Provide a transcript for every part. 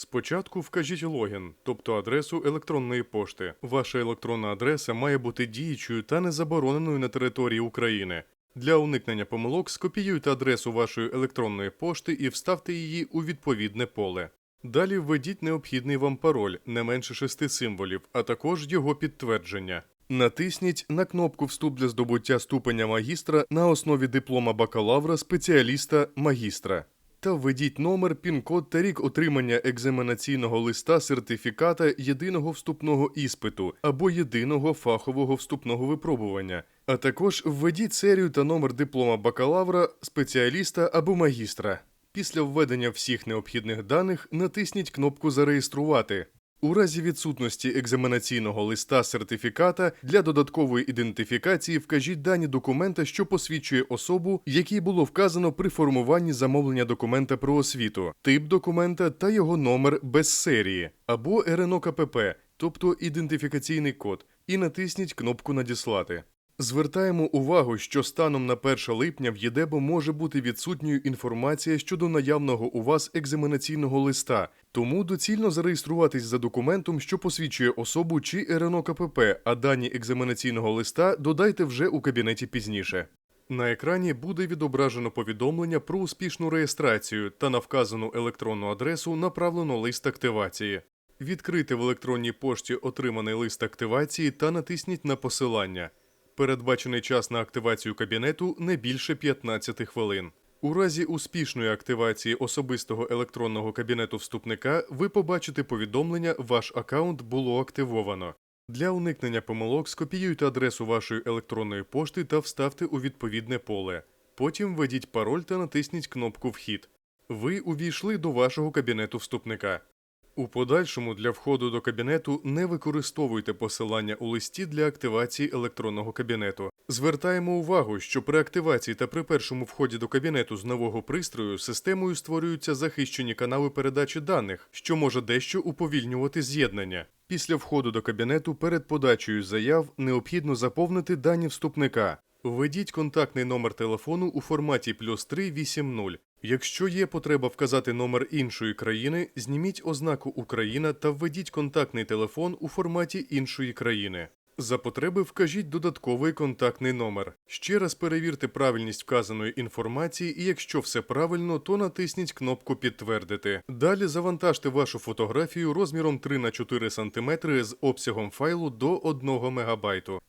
Спочатку вкажіть логін, тобто адресу електронної пошти. Ваша електронна адреса має бути діючою та не забороненою на території України. Для уникнення помилок скопіюйте адресу вашої електронної пошти і вставте її у відповідне поле. Далі введіть необхідний вам пароль не менше шести символів, а також його підтвердження. Натисніть на кнопку Вступ для здобуття ступеня магістра на основі диплома бакалавра спеціаліста магістра та введіть номер, пін-код та рік отримання екзаменаційного листа сертифіката єдиного вступного іспиту або єдиного фахового вступного випробування. А також введіть серію та номер диплома бакалавра, спеціаліста або магістра. Після введення всіх необхідних даних натисніть кнопку Зареєструвати. У разі відсутності екзаменаційного листа сертифіката для додаткової ідентифікації вкажіть дані документа, що посвідчує особу, якій було вказано при формуванні замовлення документа про освіту, тип документа та його номер без серії, або РНО КПП, тобто ідентифікаційний код, і натисніть кнопку Надіслати. Звертаємо увагу, що станом на 1 липня в ЄДЕБО може бути відсутньою інформація щодо наявного у вас екзаменаційного листа, тому доцільно зареєструватись за документом, що посвідчує особу чи РНО КПП, а дані екзаменаційного листа додайте вже у кабінеті пізніше. На екрані буде відображено повідомлення про успішну реєстрацію та на вказану електронну адресу направлено лист активації. Відкрийте в електронній пошті отриманий лист активації та натисніть на посилання. Передбачений час на активацію кабінету не більше 15 хвилин. У разі успішної активації особистого електронного кабінету вступника ви побачите повідомлення Ваш аккаунт було активовано. Для уникнення помилок скопіюйте адресу вашої електронної пошти та вставте у відповідне поле. Потім введіть пароль та натисніть кнопку Вхід. Ви увійшли до вашого кабінету вступника. У подальшому для входу до кабінету не використовуйте посилання у листі для активації електронного кабінету. Звертаємо увагу, що при активації та при першому вході до кабінету з нового пристрою системою створюються захищені канали передачі даних, що може дещо уповільнювати з'єднання. Після входу до кабінету перед подачею заяв необхідно заповнити дані вступника. Введіть контактний номер телефону у форматі плюс 380. Якщо є потреба вказати номер іншої країни, зніміть ознаку Україна та введіть контактний телефон у форматі іншої країни. За потреби вкажіть додатковий контактний номер. Ще раз перевірте правильність вказаної інформації, і якщо все правильно, то натисніть кнопку Підтвердити. Далі завантажте вашу фотографію розміром 3 на 4 см з обсягом файлу до 1 МБ.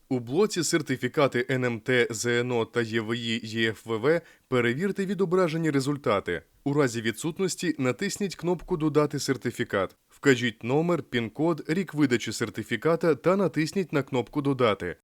У блоці сертифікати НМТ, ЗНО та ЄВІ ЄФВВ перевірте відображені результати. У разі відсутності натисніть кнопку Додати сертифікат. Вкажіть номер, пін-код, рік видачі сертифіката та натисніть на кнопку Додати.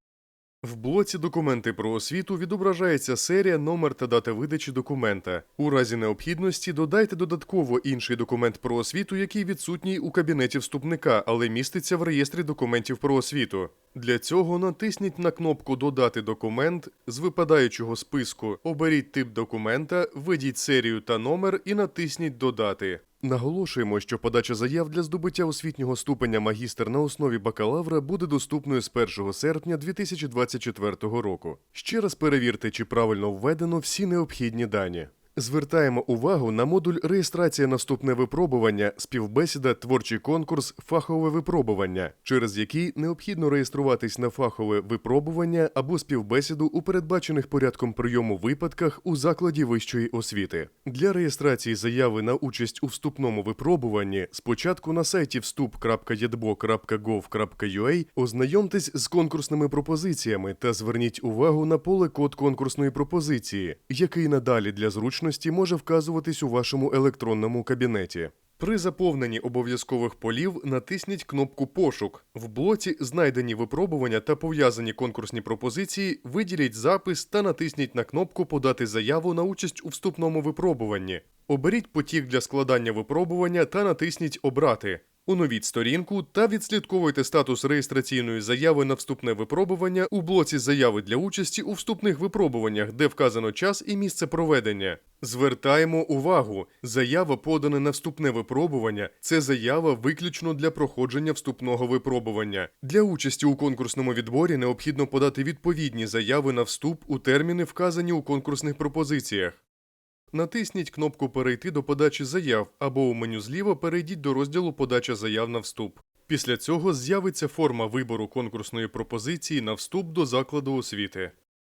В блоці Документи про освіту відображається серія, номер та дата видачі документа. У разі необхідності додайте додатково інший документ про освіту, який відсутній у кабінеті вступника, але міститься в реєстрі документів про освіту. Для цього натисніть на кнопку Додати документ з випадаючого списку, оберіть тип документа, введіть серію та номер і натисніть Додати. Наголошуємо, що подача заяв для здобуття освітнього ступеня магістр на основі бакалавра буде доступною з 1 серпня 2024 року. Ще раз перевірте, чи правильно введено всі необхідні дані. Звертаємо увагу на модуль реєстрація наступне випробування, співбесіда, творчий конкурс, фахове випробування, через який необхідно реєструватись на фахове випробування або співбесіду у передбачених порядком прийому випадках у закладі вищої освіти. Для реєстрації заяви на участь у вступному випробуванні спочатку на сайті вступ.jedbo.gov.ua ознайомтесь з конкурсними пропозиціями та зверніть увагу на поле код конкурсної пропозиції, який надалі для зручності може вказуватись у вашому електронному кабінеті. При заповненні обов'язкових полів натисніть кнопку Пошук. В блоці Знайдені випробування та пов'язані конкурсні пропозиції виділіть запис та натисніть на кнопку Подати заяву на участь у вступному випробуванні. Оберіть потік для складання випробування та натисніть Обрати. Оновіть сторінку та відслідковуйте статус реєстраційної заяви на вступне випробування у блоці заяви для участі у вступних випробуваннях, де вказано час і місце проведення. Звертаємо увагу: заява подана на вступне випробування це заява виключно для проходження вступного випробування. Для участі у конкурсному відборі необхідно подати відповідні заяви на вступ у терміни, вказані у конкурсних пропозиціях. Натисніть кнопку Перейти до подачі заяв або у меню зліва перейдіть до розділу Подача заяв на вступ. Після цього з'явиться форма вибору конкурсної пропозиції на вступ до закладу освіти.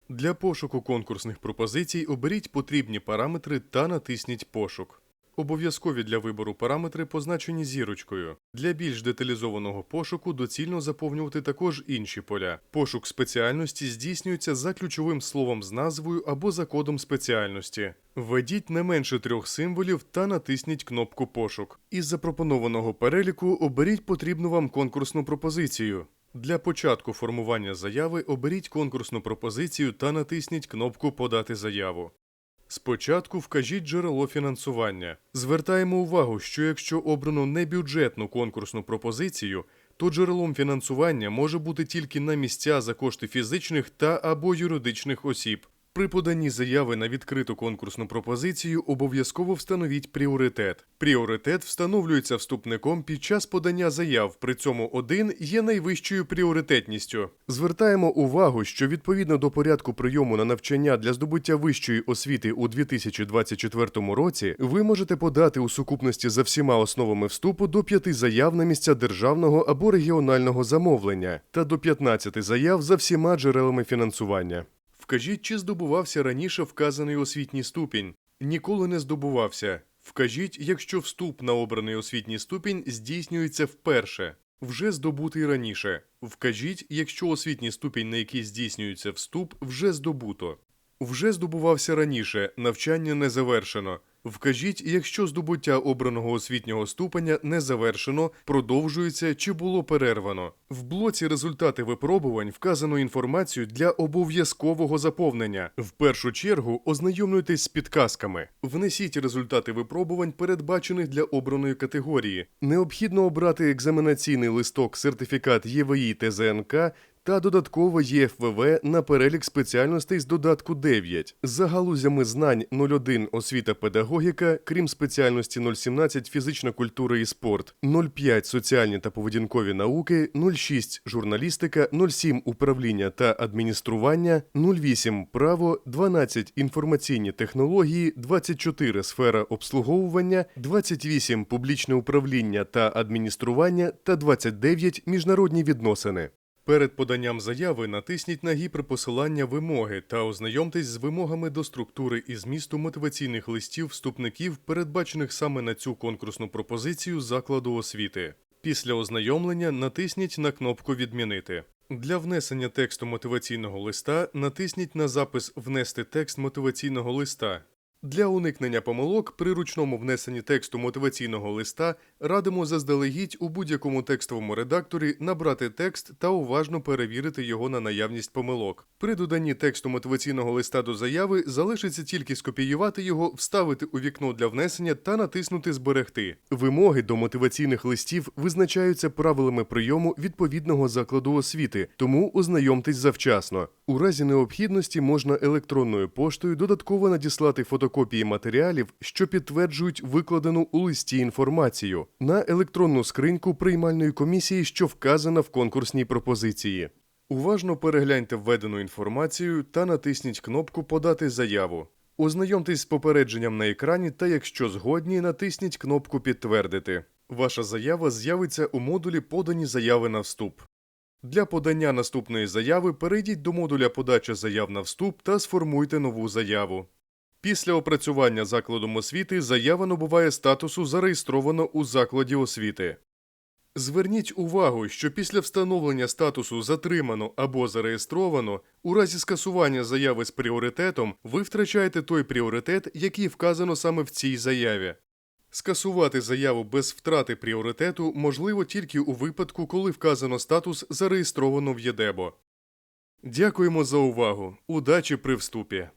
Для пошуку конкурсних пропозицій оберіть потрібні параметри та натисніть Пошук. Обов'язкові для вибору параметри позначені зірочкою. Для більш деталізованого пошуку доцільно заповнювати також інші поля. Пошук спеціальності здійснюється за ключовим словом з назвою або за кодом спеціальності. Введіть не менше трьох символів та натисніть кнопку Пошук. Із запропонованого переліку оберіть потрібну вам конкурсну пропозицію. Для початку формування заяви оберіть конкурсну пропозицію та натисніть кнопку Подати заяву. Спочатку вкажіть джерело фінансування. Звертаємо увагу, що якщо обрано небюджетну конкурсну пропозицію, то джерелом фінансування може бути тільки на місця за кошти фізичних та або юридичних осіб. При поданні заяви на відкриту конкурсну пропозицію обов'язково встановіть пріоритет. Пріоритет встановлюється вступником під час подання заяв, при цьому один є найвищою пріоритетністю. Звертаємо увагу, що відповідно до порядку прийому на навчання для здобуття вищої освіти у 2024 році ви можете подати у сукупності за всіма основами вступу до 5 заяв на місця державного або регіонального замовлення та до 15 заяв за всіма джерелами фінансування. Вкажіть, чи здобувався раніше вказаний освітній ступінь. Ніколи не здобувався. Вкажіть, якщо вступ на обраний освітній ступінь здійснюється вперше. Вже здобутий раніше. Вкажіть, якщо освітній ступінь, на який здійснюється вступ, вже здобуто. Вже здобувався раніше, навчання не завершено. Вкажіть, якщо здобуття обраного освітнього ступеня не завершено, продовжується чи було перервано. В блоці результати випробувань вказано інформацію для обов'язкового заповнення. В першу чергу ознайомлюйтесь з підказками. Внесіть результати випробувань, передбачених для обраної категорії. Необхідно обрати екзаменаційний листок сертифікат ЄВІ ТЗНК та додатково ЄФВВ на перелік спеціальностей з додатку 9. За галузями знань 01 освіта педагогіка, крім спеціальності 017 фізична культура і спорт, 05 соціальні та поведінкові науки, 06 журналістика, 07 управління та адміністрування, 08 право, 12 інформаційні технології, 24 сфера обслуговування, 28 публічне управління та адміністрування та 29 міжнародні відносини. Перед поданням заяви натисніть на гіперпосилання вимоги та ознайомтесь з вимогами до структури і змісту мотиваційних листів вступників, передбачених саме на цю конкурсну пропозицію закладу освіти. Після ознайомлення натисніть на кнопку Відмінити. Для внесення тексту мотиваційного листа натисніть на запис Внести текст мотиваційного листа. Для уникнення помилок при ручному внесенні тексту мотиваційного листа радимо заздалегідь у будь-якому текстовому редакторі набрати текст та уважно перевірити його на наявність помилок. При доданні тексту мотиваційного листа до заяви залишиться тільки скопіювати його, вставити у вікно для внесення та натиснути Зберегти. Вимоги до мотиваційних листів визначаються правилами прийому відповідного закладу освіти, тому ознайомтесь завчасно. У разі необхідності можна електронною поштою додатково надіслати фотокопії матеріалів, що підтверджують викладену у листі інформацію, на електронну скриньку приймальної комісії, що вказана в конкурсній пропозиції. Уважно перегляньте введену інформацію та натисніть кнопку Подати заяву. Ознайомтесь з попередженням на екрані та, якщо згодні, натисніть кнопку Підтвердити. Ваша заява з'явиться у модулі Подані заяви на вступ. Для подання наступної заяви перейдіть до модуля Подача заяв на вступ та сформуйте нову заяву. Після опрацювання закладом освіти заява набуває статусу зареєстровано у закладі освіти. Зверніть увагу, що після встановлення статусу затримано або зареєстровано, у разі скасування заяви з пріоритетом ви втрачаєте той пріоритет, який вказано саме в цій заяві. Скасувати заяву без втрати пріоритету можливо тільки у випадку, коли вказано статус зареєстровано в ЄДЕБО. Дякуємо за увагу. Удачі при вступі!